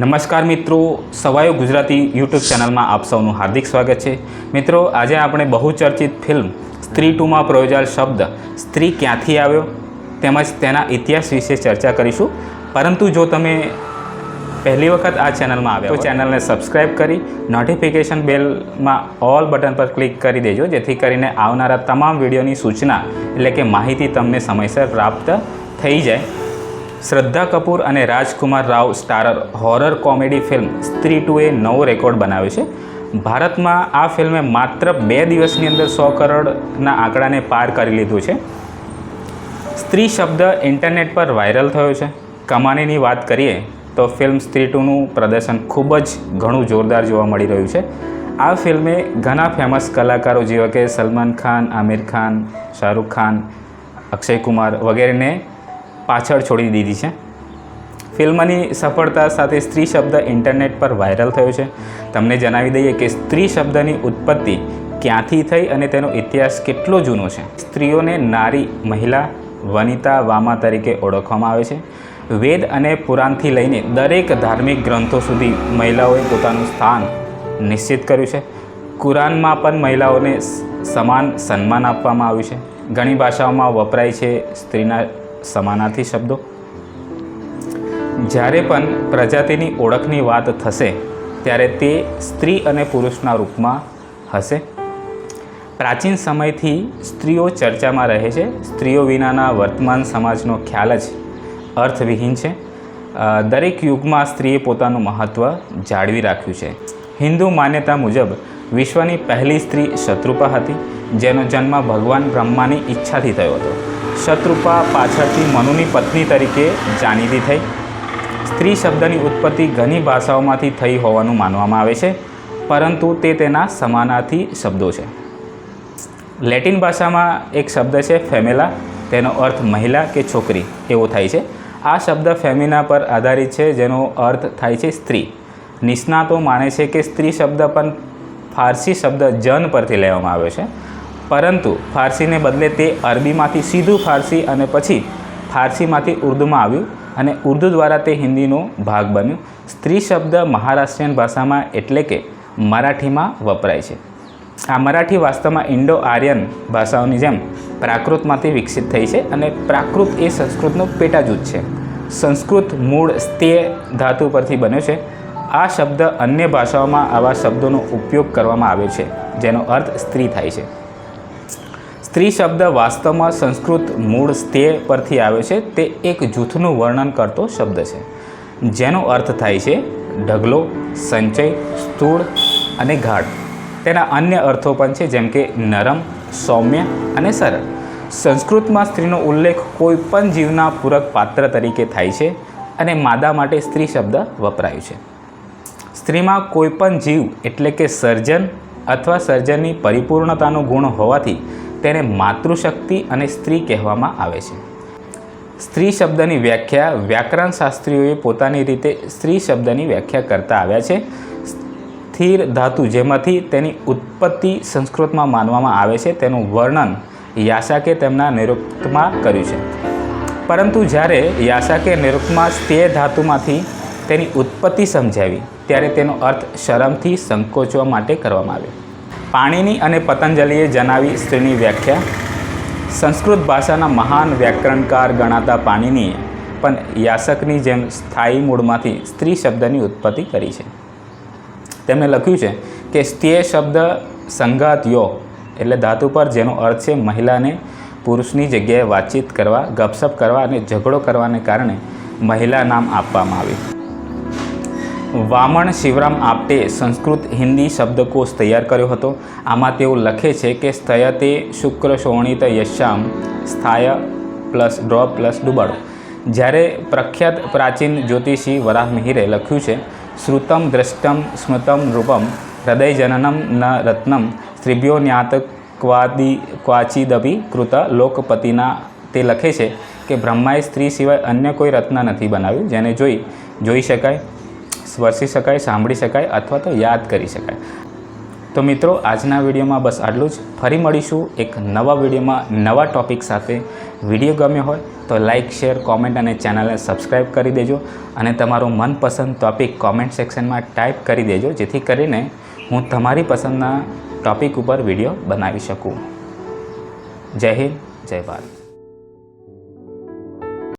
નમસ્કાર મિત્રો, સવાયો ગુજરાતી યુટ્યુબ ચેનલમાં આપ સૌનું હાર્દિક સ્વાગત છે. મિત્રો, આજે આપણે બહુચર્ચિત ફિલ્મ સ્ત્રી ટુમાં પ્રયોજાયેલ શબ્દ સ્ત્રી ક્યાંથી આવ્યો તેમજ તેના ઇતિહાસ વિશે ચર્ચા કરીશું. પરંતુ જો તમે પહેલી વખત આ ચેનલમાં આવ્યા તો ચેનલને સબસ્ક્રાઈબ કરી નોટિફિકેશન બેલમાં ઓલ બટન પર ક્લિક કરી દેજો, જેથી કરીને આવનારા તમામ વિડીયોની સૂચના એટલે કે માહિતી તમને સમયસર પ્રાપ્ત થઈ જાય. શ્રદ્ધા કપૂર અને Rajkummar Rao starrer horror comedy film Stree ટુએ નવો રેકોર્ડ બનાવ્યો છે. ભારતમાં આ ફિલ્મે માત્ર બે દિવસની અંદર સો કરોડના આંકડાને પાર કરી લીધું છે. સ્ત્રી શબ્દ ઇન્ટરનેટ પર વાયરલ થયો છે. કમાણીની વાત કરીએ તો ફિલ્મ સ્ત્રી ટુનું પ્રદર્શન ખૂબ જ ઘણું જોરદાર જોવા મળી રહ્યું છે. આ ફિલ્મે ઘણા ફેમસ કલાકારો જેવા કે સલમાન ખાન, આમિર ખાન, શાહરૂખ ખાન, અક્ષય કુમાર વગેરેને પાછળ છોડી દીધી છે. ફિલ્મની સફળતા સાથે સ્ત્રી શબ્દ ઇન્ટરનેટ પર વાયરલ થયો છે. તમને જણાવી દઈએ કે સ્ત્રી શબ્દની ઉત્પત્તિ ક્યાંથી થઈ અને તેનો ઇતિહાસ કેટલો જૂનો છે. સ્ત્રીઓને નારી, મહિલા, વનિતા, વામા તરીકે ઓળખવામાં આવે છે. વેદ અને પુરાણથી લઈને દરેક ધાર્મિક ગ્રંથો સુધી મહિલાઓએ પોતાનું સ્થાન નિશ્ચિત કર્યું છે. કુરાનમાં પણ મહિલાઓને સમાન સન્માન આપવામાં આવ્યું છે. ઘણી ભાષાઓમાં વપરાય છે સ્ત્રીના સમાનાર્થી શબ્દો? જ્યારે પણ પ્રજાતિની ઓળખની વાત થશે, ત્યારે તે સ્ત્રી અને પુરુષના રૂપમાં હશે. પ્રાચીન સમયથી સ્ત્રીઓ ચર્ચામાં રહે છે. સ્ત્રીઓ વિનાના વર્તમાન સમાજનો ખ્યાલ જ અર્થવિહીન છે. દરેક યુગમાં સ્ત્રીએ પોતાનું મહત્ત્વ જાળવી રાખ્યું છે. હિન્દુ માન્યતા મુજબ વિશ્વની પહેલી સ્ત્રી શત્રુપા હતી, જેનો જન્મ ભગવાન બ્રહ્માની ઈચ્છાથી થયો હતો. શત્રુપા પાછળથી મનુની પત્ની તરીકે જાણીતી થઈ. સ્ત્રી શબ્દની ઉત્પત્તિ ઘણી ભાષાઓમાંથી થઈ હોવાનું માનવામાં આવે છે, પરંતુ તે તેના સમાનાર્થી શબ્દો છે. લેટિન ભાષામાં એક શબ્દ છે ફેમેલા, તેનો અર્થ મહિલા કે છોકરી, એવો થાય છે. આ શબ્દ ફેમિના પર આધારિત છે, જેનો અર્થ થાય છે સ્ત્રી. નિષ્ણાતો માને છે કે સ્ત્રી શબ્દ પણ ફારસી શબ્દ જન પરથી લેવામાં આવ્યો છે. પરંતુ ફારસીને બદલે તે અરબીમાંથી સીધું ફારસી અને પછી ફારસીમાંથી ઉર્દૂમાં આવ્યું અને ઉર્દૂ દ્વારા તે હિન્દીનો ભાગ બન્યું. સ્ત્રી શબ્દ મહારાષ્ટ્રીયન ભાષામાં એટલે કે મરાઠીમાં વપરાય છે. આ મરાઠી વાસ્તવમાં ઇન્ડો આર્યન ભાષાઓની જેમ પ્રાકૃતમાંથી વિકસિત થઈ છે અને પ્રાકૃત એ સંસ્કૃતનો પેટાજૂથ છે. સંસ્કૃત મૂળ સ્તેય ધાતુ પરથી બન્યો છે. આ શબ્દ અન્ય ભાષાઓમાં આવા શબ્દોનો ઉપયોગ કરવામાં આવ્યો છે, જેનો અર્થ સ્ત્રી થાય છે. સ્ત્રી શબ્દ વાસ્તવમાં સંસ્કૃત મૂળ સ્તેય પરથી આવ્યો છે. તે એક જૂથનું વર્ણન કરતો શબ્દ છે. જેનો અર્થ થાય છે ઢગલો, સંચય, સ્થૂળ અને ગાઢ. તેના અન્ય અર્થો પણ છે જેમ કે નરમ, સૌમ્ય અને સરળ. સંસ્કૃતમાં સ્ત્રીનો ઉલ્લેખ કોઈ પણ જીવના પૂરક પાત્ર તરીકે થાય છે અને માદા માટે સ્ત્રી શબ્દ વપરાયું છે. સ્ત્રીમાં કોઈ પણ જીવ એટલે કે સર્જન અથવા સર્જનની પરિપૂર્ણતાનો ગુણ હોવાથી તેને માતૃશક્તિ અને સ્ત્રી કહેવામાં આવે છે. સ્ત્રી શબ્દની વ્યાખ્યા વ્યાકરણ શાસ્ત્રીઓએ પોતાની રીતે સ્ત્રી શબ્દની વ્યાખ્યા કરતા આવ્યા છે. સ્થિર ધાતુ જેમાંથી તેની ઉત્પત્તિ સંસ્કૃતમાં માનવામાં આવે છે, તેનું વર્ણન યાશાકે તેમના નિરુક્તમાં કર્યું છે. પરંતુ જ્યારે યાસાકે નિરુક્તમાં સ્થિર ધાતુમાંથી તેની ઉત્પત્તિ સમજાવી, ત્યારે તેનો અર્થ શરમથી સંકોચવા માટે કરવામાં આવ્યો. પાણીની અને પતંજલિએ જણાવી સ્ત્રીની વ્યાખ્યા. સંસ્કૃત ભાષાના મહાન વ્યાકરણકાર ગણાતા પાણીનીએ પણ યાસકની જેમ સ્થાયી મૂળમાંથી સ્ત્રી શબ્દની ઉત્પત્તિ કરી છે. તેમણે લખ્યું છે કે સ્ત્રીય શબ્દ સંઘાત યો એટલે ધાતુ પર, જેનો અર્થ છે મહિલાને પુરુષની જગ્યાએ વાતચીત કરવા, ગપસપ કરવા અને ઝઘડો કરવાને કારણે મહિલા નામ આપવામાં આવ્યું વામણ શિવરામ આપટે સંસ્કૃત હિન્દી શબ્દકોશ તૈયાર કર્યો હતો. આમાં તેઓ લખે છે કે સ્થયતે શુક્ર શોણિત યશ્યામ સ્થાય પ્લસ ડ્રોપ પ્લસ ડુબાડો જ્યારે પ્રખ્યાત પ્રાચીન જ્યોતિષી વરાહ મિહિરે લખ્યું છે, શ્રુતમ દ્રષ્ટમ સ્મૃતમ રૂપમ હૃદય જનનમ ન રત્નમ સ્ત્રીભ્યો જ્ઞાત ક્વાદી ક્વાચિદપી કૃત લોકપતિના. તે લખે છે કે બ્રહ્માએ સ્ત્રી સિવાય અન્ય કોઈ રત્ન નથી બનાવ્યું, જેને જોઈ જોઈ શકાય. સ્પર્શી શકાય, સાંભળી શકાય અથવા તો યાદ કરી શકાય. તો મિત્રો, આજના વિડીયોમાં બસ આટલું જ. ફરી મળીશું એક નવા વિડીયોમાં નવા ટોપિક સાથે. વીડિયો ગમ્યો હોય તો લાઇક શેર, કોમેન્ટ અને ચેનલને સબસ્ક્રાઈબ કરી દેજો અને તમારો મનપસંદ ટોપિક કોમેન્ટ સેક્શનમાં ટાઈપ કરી દેજો, જેથી કરીને હું તમારી પસંદના ટોપિક ઉપર વીડિયો બનાવી શકું. જય હિન્દ, જય ભારત.